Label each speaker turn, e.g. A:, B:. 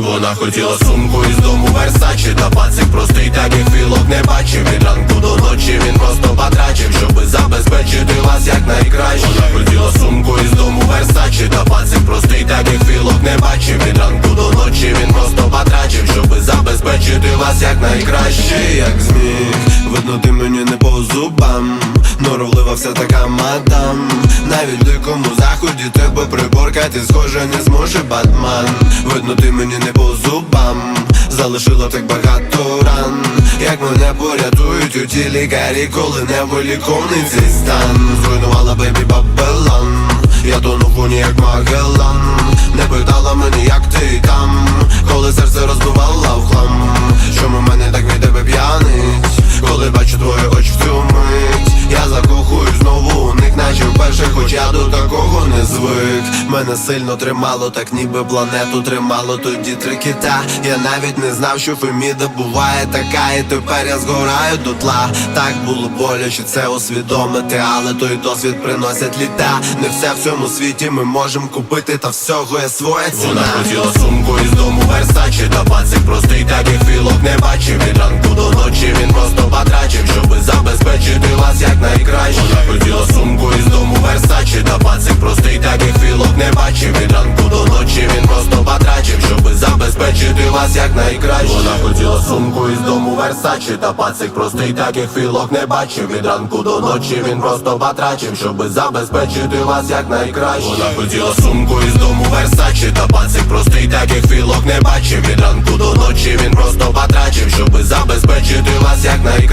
A: Вона хотіла сумку із дому Версачі. Та пацик простий, таких філок не бачив. Від ранку до ночі він просто потрачив Щоби забезпечити вас як найкраще. Вона хотіла сумку із дому Версачі. Та пацик простий, таких філок не бачив. Від ранку до ночі він просто потрачив Щоби забезпечити вас як найкраще.
B: Як зміг Видно ти мені не по зубам Норовлива вся така мадам. Навіть в дикому заході тебе приборкати Схоже не зможе Батман. Видно ти мені не по зубам. Залишила так багато ран. Як мене порятують у ті лікарі Коли не виліковний цей стан. Зруйнувала бейбі Бабелан Мене сильно тримало, так ніби планету тримало Тоді три кита. Я навіть не знав, що Феміда буває така І тепер я згораю до тла Так було боляче це усвідомити Але той досвід приносять літа. Не все в цьому світі ми можемо купити Та всього є своя ціна.
A: Вона хотіла сумку із дому Версачі Та пацик простий, таких філок не бачив. Від ранку до ночі він просто потрачив Щоби забезпечити вас як найкраще найкраще Вона хотіла сумку із дому Версачі Та пацик простий таких філок не бачив. Від ранку до ночі він просто батрачив, щоби забезпечити вас як найкраще. Вона хотіла сумку із дому Версачі Та пацик простий таких філок не бачив. Від ранку до ночі він просто батрачив, щоби забезпечити вас як найкраще.